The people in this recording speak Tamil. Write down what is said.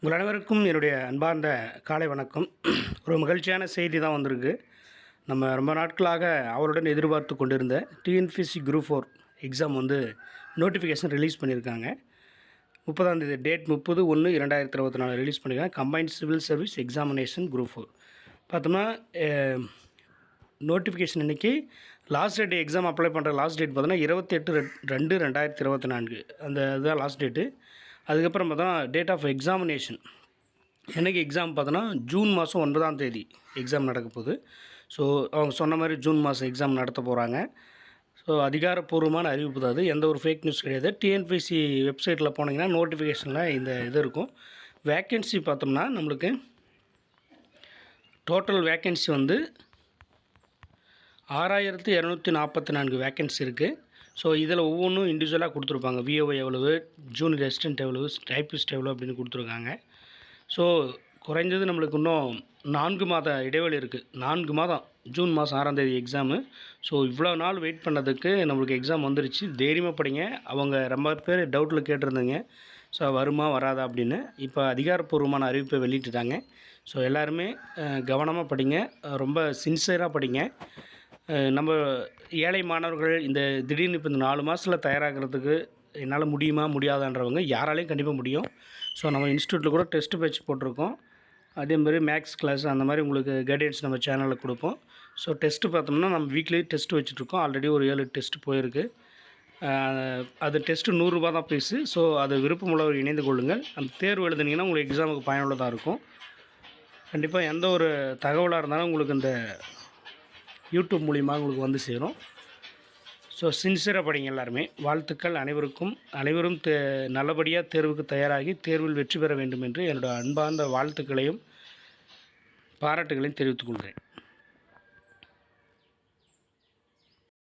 உங்கள் அனைவருக்கும் என்னுடைய அன்பார்ந்த காலை வணக்கம். ஒரு மகிழ்ச்சியான செய்தி தான் வந்திருக்கு. நம்ம ரொம்ப நாட்களாக அவருடன் எதிர்பார்த்து கொண்டிருந்த டிஎன்பிசி குரூப் ஃபோர் எக்ஸாம் வந்து நோட்டிஃபிகேஷன் ரிலீஸ் பண்ணியிருக்காங்க. முப்பதாம் தேதி டேட் முப்பது ஒன்று இரண்டாயிரத்தி இருபத்தி நாலு ரிலீஸ் பண்ணியிருக்காங்க. Combined civil service examination group four பார்த்தோம்னா நோட்டிஃபிகேஷன் இன்றைக்கி லாஸ்ட் டேட் எக்ஸாம் அப்ளை பண்ணுற லாஸ்ட் டேட் பார்த்தோன்னா இருபத்தெட்டு ரெண்டு ரெண்டாயிரத்தி இருபத்தி நான்கு. அந்த இதுதான் லாஸ்ட் டேட்டு அதுக்கப்புறம் பார்த்தோன்னா டேட் ஆஃப் எக்ஸாமினேஷன் என்னைக்கு எக்ஸாம் பார்த்தோன்னா ஜூன் மாதம் ஒன்பதாம் தேதி எக்ஸாம் நடக்க போகுது. ஸோ அவங்க சொன்ன மாதிரி ஜூன் மாதம் எக்ஸாம் நடத்த போகிறாங்க ஸோ அதிகாரப்பூர்வமான அறிவிப்பு தான் அது. எந்த ஒரு ஃபேக் நியூஸ் கிடையாது. டிஎன்பிசி வெப்சைட்டில் போனீங்கன்னா நோட்டிஃபிகேஷனில் இந்த இது இருக்கும். வேக்கன்சி பார்த்தோம்னா நம்மளுக்கு டோட்டல் வேக்கன்சி வந்து ஆறாயிரத்து இரநூத்தி நாற்பத்தி நான்கு வேக்கன்சி இருக்குது ஸோ இதில் ஒவ்வொன்றும் இண்டிவிஜுவலாக கொடுத்துருப்பாங்க. விஓ எவ்வளவு ஜூனியர் அசிஸ்டன்ட் எவ்வளவு டைப்பிஸ்ட் எவ்வளோ அப்படின்னு கொடுத்துருக்காங்க. ஸோ குறைஞ்சது நம்மளுக்கு இன்னும் நான்கு மாத இடைவெளி இருக்குது நான்கு மாதம் ஜூன் மாதம் ஆறாம் தேதி எக்ஸாமு ஸோ இவ்வளோ நாள் வெயிட் பண்ணதுக்கு நம்மளுக்கு எக்ஸாம் வந்துருச்சு. தைரியமாக படிங்க. அவங்க ரொம்ப பேர் டவுட்டில் கேட்டிருந்தீங்க. ஸோ வருமா வராதா அப்படின்னு. இப்போ அதிகாரப்பூர்வமான அறிவிப்பை வெளியிட்டுட்டாங்க. ஸோ எல்லாருமே கவனமாக படிங்க. ரொம்ப சின்சியராக படிங்க. நம்ம ஏழை மாணவர்கள் இந்த திடீர்னு இப்போ இந்த நாலு மாதத்தில் தயாராகிறதுக்கு என்னால் முடியுமா முடியாதான்றவங்க யாராலையும் கண்டிப்பாக முடியும். ஸோ நம்ம இன்ஸ்டியூட்டில் கூட டெஸ்ட் பேட்ச் போட்டிருக்கோம். அதே மாதிரி மேக்ஸ் கிளாஸ் அந்த மாதிரி உங்களுக்கு கைடன்ஸ் நம்ம சேனலில் கொடுப்போம். ஸோ டெஸ்ட்டு பார்த்தோம்னா நம்ம வீக்லி டெஸ்ட் வச்சுட்ருக்கோம் ஆல்ரெடி ஒரு ஏழு டெஸ்ட் போயிருக்கு. அது டெஸ்ட்டு நூறுரூபா தான் ஃபீஸு ஸோ அது விருப்பமுள்ளவர் இணைந்து கொள்ளுங்கள். அந்த தேர்வு எழுதுனீங்கன்னா உங்களுக்கு எக்ஸாமுக்கு பயனுள்ளதாக இருக்கும். கண்டிப்பாக எந்த ஒரு தகவலாக இருந்தாலும் உங்களுக்கு இந்த யூடியூப் மூலிமா உங்களுக்கு வந்து சேரும். ஸோ சின்சியராக படிங்க எல்லாருமே. வாழ்த்துக்கள் அனைவருக்கும். அனைவரும் தே நல்லபடியாக தேர்வுக்கு தயாராகி தேர்வில் வெற்றி பெற வேண்டும் என்று என்னோட அன்பார்ந்த வாழ்த்துக்களையும் பாராட்டுகளையும் தெரிவித்துக் கொள்கிறேன்.